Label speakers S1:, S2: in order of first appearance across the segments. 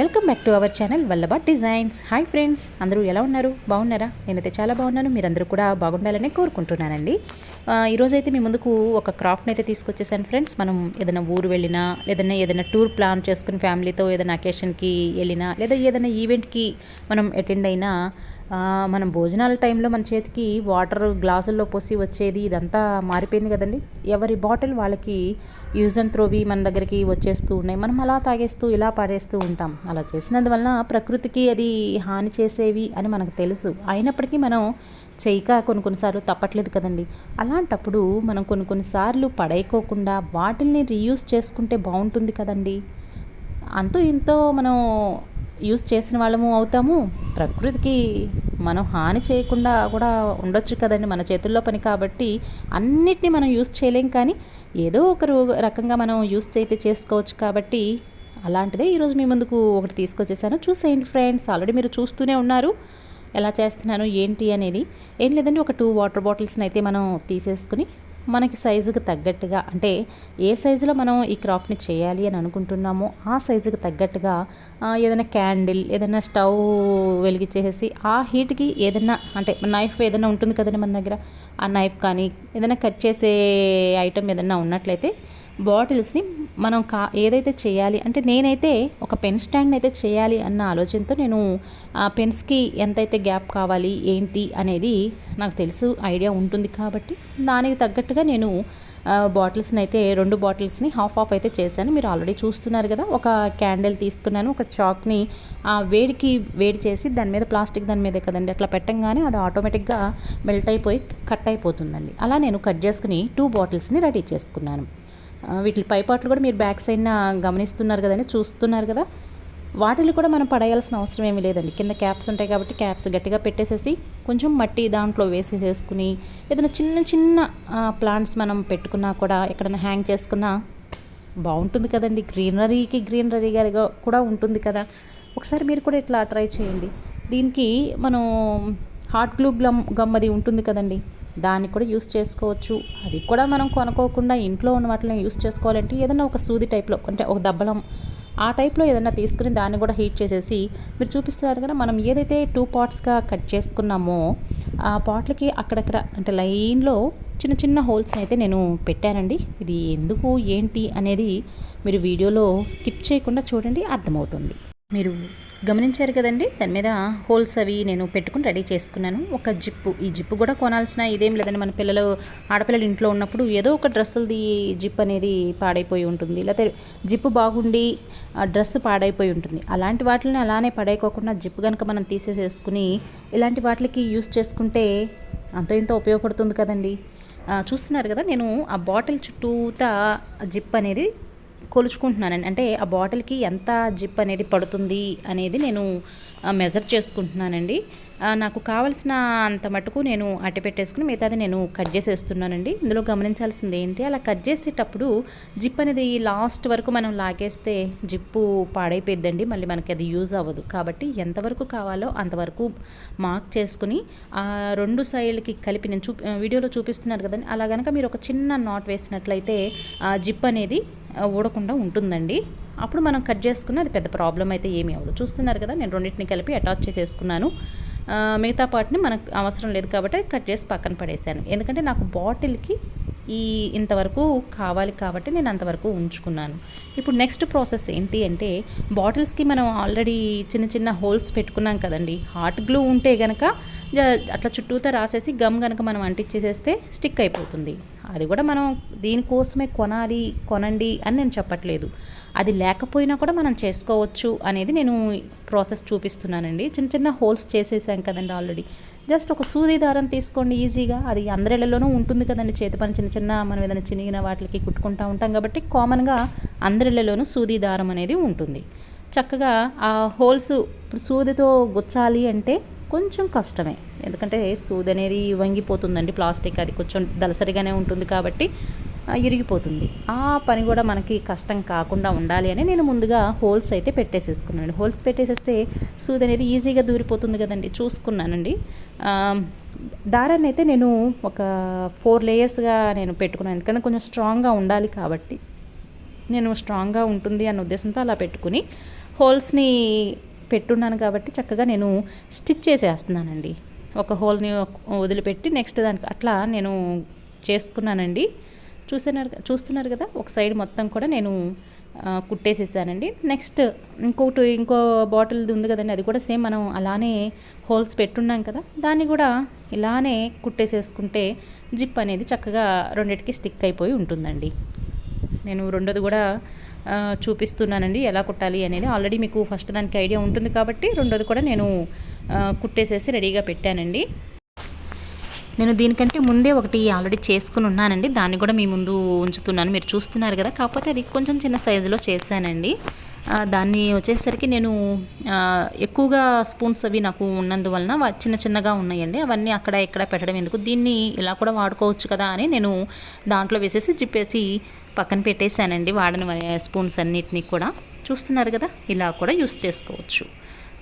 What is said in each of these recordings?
S1: Welcome back to our channel Vallabha designs. Hi friends అందరూ ఎలా ఉన్నారు? బాగున్నారా? నేనైతే చాలా బాగున్నాను. మీరందరూ కూడా బాగుండాలని కోరుకుంటున్నానండి. ఈరోజైతే మీ ముందుకు ఒక క్రాఫ్ట్ని అయితే తీసుకొచ్చేసాను ఫ్రెండ్స్. మనం ఏదైనా ఊరు వెళ్ళినా లేదన్నా ఏదైనా టూర్ ప్లాన్ చేసుకుని ఫ్యామిలీతో ఏదైనా అకేషన్కి వెళ్ళినా లేదా ఏదైనా ఈవెంట్కి మనం అటెండ్ అయినా మనం భోజనాల టైంలో మన చేతికి వాటర్ గ్లాసుల్లో పోసి వచ్చేది ఇదంతా మారిపోయింది కదండి. ఎవరి బాటిల్ వాళ్ళకి యూజ్ అండ్ త్రోవి మన దగ్గరికి వచ్చేస్తూ ఉన్నాయి. మనం అలా తాగేస్తూ ఇలా పారేస్తూ ఉంటాం. అలా చేసినందువలన ప్రకృతికి అది హాని చేసేవి అని మనకు తెలుసు. అయినప్పటికీ మనం చేయక కొన్ని కొన్నిసార్లు తప్పట్లేదు కదండి. అలాంటప్పుడు మనం కొన్ని కొన్నిసార్లు పడైకోకుండా వాటిల్ని రీయూస్ చేసుకుంటే బాగుంటుంది కదండి. అంతో ఇంతో మనం యూస్ చేసిన వాళ్ళము అవుతాము. ప్రకృతికి మనం హాని చేయకుండా కూడా ఉండొచ్చు కదండి మన చేతుల్లో పని కాబట్టి అన్నిటినీ మనం యూస్ చేయలేం కానీ ఏదో ఒక రకంగా మనం యూస్ అయితే చేసుకోవచ్చు కాబట్టి అలాంటిదే ఈరోజు మీ ముందుకు ఒకటి తీసుకొచ్చేసాను. చూసేయండి ఫ్రెండ్స్ ఆల్రెడీ మీరు చూస్తూనే ఉన్నారు. ఎలా చేస్తున్నాను ఏంటి అనేది. ఏం లేదండి ఒక టూ వాటర్ బాటిల్స్ని అయితే మనం తీసేసుకుని మనకి సైజుకి తగ్గట్టుగా అంటే ఏ సైజులో మనం ఈ క్రాఫ్ట్ని చేయాలి అని అనుకుంటున్నామో ఆ సైజుకి తగ్గట్టుగా ఏదైనా క్యాండిల్ ఏదైనా స్టవ్ వెలిగించేసి ఆ హీట్కి ఏదైనా అంటే నైఫ్ ఏదైనా ఉంటుంది కదండి మన దగ్గర ఆ నైఫ్ కానీ ఏదైనా కట్ చేసే ఐటెం ఏదైనా ఉన్నట్లయితే బాటిల్స్ని మనం కా ఏదైతే చేయాలి అంటే నేనైతే ఒక పెన్ స్టాండ్ అయితే చేయాలి అన్న ఆలోచనతో నేను ఆ పెన్స్కి ఎంతైతే గ్యాప్ కావాలి ఏంటి అనేది నాకు తెలుసు ఐడియా ఉంటుంది కాబట్టి దానికి తగ్గట్టుగా నేను బాటిల్స్ని అయితే రెండు బాటిల్స్ని హాఫ్ ఆఫ్ అయితే చేశాను. మీరు ఆల్రెడీ చూస్తున్నారు కదా ఒక క్యాండిల్ తీసుకున్నాను ఒక చాక్ని ఆ వేడికి వేడి చేసి దాని మీద ప్లాస్టిక్ దాని మీదే కదండి అట్లా పెట్టంగానే అది ఆటోమేటిక్గా మెల్ట్ అయిపోయి కట్ అయిపోతుందండి. అలా నేను కట్ చేసుకుని టూ బాటిల్స్ని రెడీ చేసుకున్నాను. వీటి పైపాట్లు కూడా మీరు బ్యాక్ సైడ్న గమనిస్తున్నారు కదండి చూస్తున్నారు కదా. వాటిని కూడా మనం పడేయాల్సిన అవసరం ఏమీ లేదండి. కింద క్యాప్స్ ఉంటాయి కాబట్టి క్యాప్స్ గట్టిగా పెట్టేసేసి కొంచెం మట్టి దాంట్లో వేసేసేసుకుని ఏదైనా చిన్న చిన్న ప్లాంట్స్ మనం పెట్టుకున్నా కూడా ఎక్కడైనా హ్యాంగ్ చేసుకున్నా బాగుంటుంది కదండి. గ్రీనరీకి గ్రీనరీగా కూడా ఉంటుంది కదా. ఒకసారి మీరు కూడా ఇట్లా ట్రై చేయండి. దీనికి మనం హాట్ గ్లూ గ్లమ్ గమ్ అది ఉంటుంది కదండి. దాన్ని కూడా యూస్ చేసుకోవచ్చు. అది కూడా మనం కొనుక్కోకుండా ఇంట్లో ఉన్న వాటిని యూస్ చేసుకోవాలంటే ఏదైనా ఒక సూది టైప్లో అంటే ఒక దబ్బలం ఆ టైప్లో ఏదైనా తీసుకుని దాన్ని కూడా హీట్ చేసేసి మీరు చూపిస్తున్నారు కదా మనం ఏదైతే టూ పాట్స్గా కట్ చేసుకున్నామో ఆ పాట్లకి అక్కడక్కడ అంటే లైన్లో చిన్న చిన్న హోల్స్ అయితే నేను పెట్టానండి. ఇది ఎందుకు ఏంటి అనేది మీరు వీడియోలో స్కిప్ చేయకుండా చూడండి అర్థమవుతుంది. మీరు గమనించారు కదండి? దాని మీద హోల్స్ అవి నేను పెట్టుకుని రెడీ చేసుకున్నాను. ఒక జిప్పు. ఈ జిప్పు కూడా కొనాల్సిన ఇదేం లేదండి. మన పిల్లలు ఆడపిల్లలు ఇంట్లో ఉన్నప్పుడు ఏదో ఒక డ్రెస్సులది జిప్ అనేది పాడైపోయి ఉంటుంది. లేకపోతే జిప్పు బాగుండి డ్రెస్సు డ్రెస్ పాడైపోయి ఉంటుంది. అలాంటి వాటిని అలానే పడైపోకుండా జిప్పు కనుక మనం తీసేసేసుకుని ఇలాంటి వాటికి యూస్ చేసుకుంటే అంత ఇంత ఉపయోగపడుతుంది కదండి? చూస్తున్నారు కదా నేను ఆ బాటిల్ చుట్టూతా జిప్ అనేది కొలుచుకుంటున్నానండి. అంటే ఆ బాటిల్కి ఎంత జిప్ అనేది పడుతుంది అనేది నేను మెజర్ చేసుకుంటున్నానండి. నాకు కావలసిన అంత మటుకు నేను అట్టి పెట్టేసుకుని మిగతాది నేను కట్ చేసేస్తున్నానండి. ఇందులో గమనించాల్సింది ఏంటి? అలా కట్ చేసేటప్పుడు జిప్ అనేది లాస్ట్ వరకు మనం లాగేస్తే జిప్పు పాడైపోయిద్దండి. మళ్ళీ మనకి అది యూజ్ అవ్వదు. కాబట్టి ఎంతవరకు కావాలో అంతవరకు మార్క్ చేసుకుని ఆ రెండు సైడ్లకి కలిపి నేను చూ వీడియోలో చూపిస్తున్నారు కదండి. అలా కనుక మీరు ఒక చిన్న నాట్ వేసినట్లయితే ఆ జిప్ అనేది ఊడకుండా ఉంటుందండి. అప్పుడు మనం కట్ చేసుకున్న అది పెద్ద ప్రాబ్లం అయితే ఏమీ అవ్వదు. చూస్తున్నారు కదా నేను రెండింటిని కలిపి అటాచ్ చేసేసుకున్నాను. మిగతా పార్ట్ని మనకు అవసరం లేదు కాబట్టి కట్ చేసి పక్కన పడేశాను ఎందుకంటే నాకు బాటిల్కి ఈ ఇంతవరకు కావాలి కాబట్టి నేను అంతవరకు ఉంచుకున్నాను. ఇప్పుడు నెక్స్ట్ ప్రాసెస్ ఏంటి అంటే బాటిల్స్కి మనం ఆల్రెడీ చిన్న చిన్న హోల్స్ పెట్టుకున్నాం కదండి. హాట్ గ్లూ ఉంటే గనక జ- అట్లా చుట్టూతో రాసేసి గమ్ కనుక మనం అంటించేసేస్తే స్టిక్ అయిపోతుంది. అది కూడా మనం దీనికోసమే కొనాలి కొనండి అని నేను చెప్పట్లేదు. అది లేకపోయినా కూడా మనం చేసుకోవచ్చు అనేది నేను ప్రాసెస్ చూపిస్తున్నానండి. చిన్న చిన్న హోల్స్ చేసేసాం కదండి ఆల్రెడీ. జస్ట్ ఒక సూది దారం తీసుకోండి ఈజీగా. అది అందరిళ్ళలోనూ ఉంటుంది కదండి. చేతి పని చిన్న చిన్న మనం ఏదైనా చినిగిన వాటికి కుట్టుకుంటూ ఉంటాం కాబట్టి కామన్గా అందరిళ్ళలోనూ సూది దారం అనేది ఉంటుంది. చక్కగా ఆ హోల్స్ ఇప్పుడు సూదితో గుచ్చాలి అంటే కొంచెం కష్టమే. ఎందుకంటే సూది అనేది వంగిపోతుందండి ప్లాస్టిక్ అది కొంచెం దలసరిగానే ఉంటుంది కాబట్టి ఇరిగిపోతుంది. ఆ పని కూడా మనకి కష్టం కాకుండా ఉండాలి అని నేను ముందుగా హోల్స్ అయితే పెట్టేసేసుకున్నాను హోల్స్ పెట్టేసేస్తే సూది అనేది ఈజీగా దూరిపోతుంది కదండి. చూసుకున్నానండి. దారాన్ని అయితే నేను ఒక ఫోర్ లేయర్స్గా నేను పెట్టుకున్నాను. ఎందుకంటే కొంచెం స్ట్రాంగ్గా ఉండాలి కాబట్టి నేను స్ట్రాంగ్గా ఉంటుంది అన్న ఉద్దేశంతో అలా పెట్టుకుని హోల్స్ని పెట్టున్నాను కాబట్టి చక్కగా నేను స్టిచ్ చేసేస్తున్నానండి. ఒక హోల్ని వదిలిపెట్టి నెక్స్ట్ దానికి అట్లా నేను చేసుకున్నానండి. చూస్తున్నారు చూస్తున్నారు కదా ఒక సైడ్ మొత్తం కూడా నేను కుట్టేసేసానండి. నెక్స్ట్ ఇంకోటి ఇంకో బాటిల్ది ఉంది కదండి అది కూడా సేమ్ మనం అలానే హోల్స్ పెట్టున్నాం కదా దాన్ని కూడా ఇలానే కుట్టేసేసుకుంటే జిప్ అనేది చక్కగా రెండిటికి స్టిక్ అయిపోయి ఉంటుందండి. నేను రెండోది కూడా చూపిస్తున్నానండి ఎలా కుట్టాలి అనేది. ఆల్రెడీ మీకు ఫస్ట్ దానికి ఐడియా ఉంటుంది కాబట్టి రెండోది కూడా నేను కుట్టేసేసి రెడీగా పెట్టానండి. నేను దీనికంటే ముందే ఒకటి ఆల్రెడీ చేసుకుని ఉన్నానండి. దాన్ని కూడా మీ ముందు ఉంచుతున్నాను. మీరు చూస్తున్నారు కదా. కాకపోతే అది కొంచెం చిన్న సైజులో చేశానండి. దాన్ని వచ్చేసరికి నేను ఎక్కువగా స్పూన్స్ అవి నాకు ఉన్నందువలన చిన్న చిన్నగా ఉన్నాయండి. అవన్నీ అక్కడ ఇక్కడ పెట్టడం ఎందుకు? దీన్ని ఇలా కూడా వాడుకోవచ్చు కదా అని నేను దాంట్లో వేసేసి జిప్పేసి పక్కన పెట్టేశానండి వాడని స్పూన్స్ అన్నిటినీ కూడా. చూస్తున్నారు కదా? ఇలా కూడా యూస్ చేసుకోవచ్చు.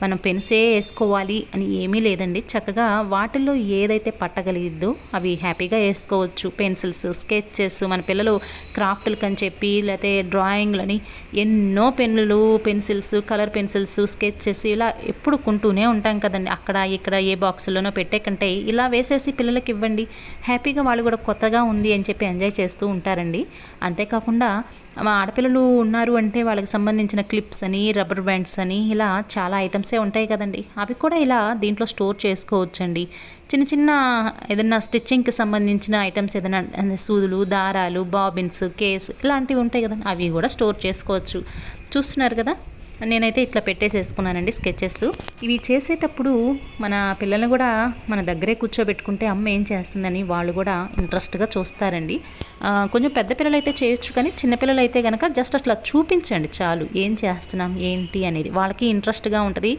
S1: మనం పెన్సే వేసుకోవాలి అని ఏమీ లేదండి. చక్కగా వాటిల్లో ఏదైతే పట్టగలిగిద్దో అవి హ్యాపీగా వేసుకోవచ్చు. పెన్సిల్స్ స్కెచెస్ మన పిల్లలు క్రాఫ్ట్లకు అని చెప్పి లేకపోతే డ్రాయింగ్లని ఎన్నో పెన్నులు పెన్సిల్స్ కలర్ పెన్సిల్స్ స్కెచెస్ ఇలా ఎప్పుడు కొంటూనే ఉంటాం కదండి. అక్కడ ఇక్కడ ఏ బాక్సుల్లోనో పెట్టే కంటే ఇలా వేసేసి పిల్లలకి ఇవ్వండి. హ్యాపీగా వాళ్ళు కూడా కొత్తగా ఉంది అని చెప్పి ఎంజాయ్ చేస్తూ ఉంటారండి. అంతేకాకుండా ఆడపిల్లలు ఉన్నారు అంటే వాళ్ళకి సంబంధించిన క్లిప్స్ అని రబ్బర్ బ్యాండ్స్ అని ఇలా చాలా ఐటమ్సే ఉంటాయి కదండి. అవి కూడా ఇలా దీంట్లో స్టోర్ చేసుకోవచ్చండి. చిన్న చిన్న ఏదైనా స్టిచ్చింగ్కి సంబంధించిన ఐటమ్స్ ఏదైనా సూదులు దారాలు బాబిన్స్ కేస్ ఇలాంటివి ఉంటాయి కదండి. అవి కూడా స్టోర్ చేసుకోవచ్చు. చూస్తున్నారు కదా? నేనైతే ఇట్లా పెట్టేసేసుకున్నానండి స్కెచెస్. ఇవి చేసేటప్పుడు మన పిల్లల్ని కూడా మన దగ్గరే కూర్చోబెట్టుకుంటే అమ్మ ఏం చేస్తుందని వాళ్ళు కూడా ఇంట్రెస్ట్గా చూస్తారండి. కొంచెం పెద్ద పిల్లలు అయితే చేయొచ్చు కానీ చిన్నపిల్లలు అయితే కనుక జస్ట్ అట్లా చూపించండి చాలు. ఏం చేస్తున్నాం? ఏంటి? అనేది వాళ్ళకి ఇంట్రెస్ట్గా ఉంటుంది.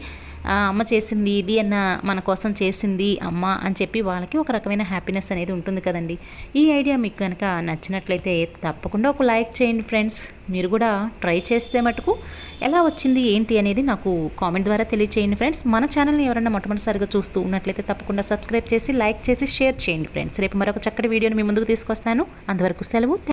S1: అమ్మ చేసింది ఇది అన్న మన కోసం చేసింది అమ్మ అని చెప్పి వాళ్ళకి ఒక రకమైన హ్యాపీనెస్ అనేది ఉంటుంది కదండి. ఈ ఐడియా మీకు కనుక నచ్చినట్లయితే తప్పకుండా ఒక లైక్ చేయండి ఫ్రెండ్స్ మీరు కూడా ట్రై చేస్తే మటుకు ఎలా వచ్చింది ఏంటి అనేది నాకు కామెంట్ ద్వారా తెలియచేయండి ఫ్రెండ్స్ మన ఛానల్ని ఎవరైనా మొట్టమొదటిసారిగా చూస్తూ ఉన్నట్లయితే తప్పకుండా సబ్స్క్రైబ్ చేసి లైక్ చేసి షేర్ చేయండి ఫ్రెండ్స్ రేపు మరొక చక్కటి వీడియోని మీ ముందుకు తీసుకొస్తాను. అంతవరకు సెలవు.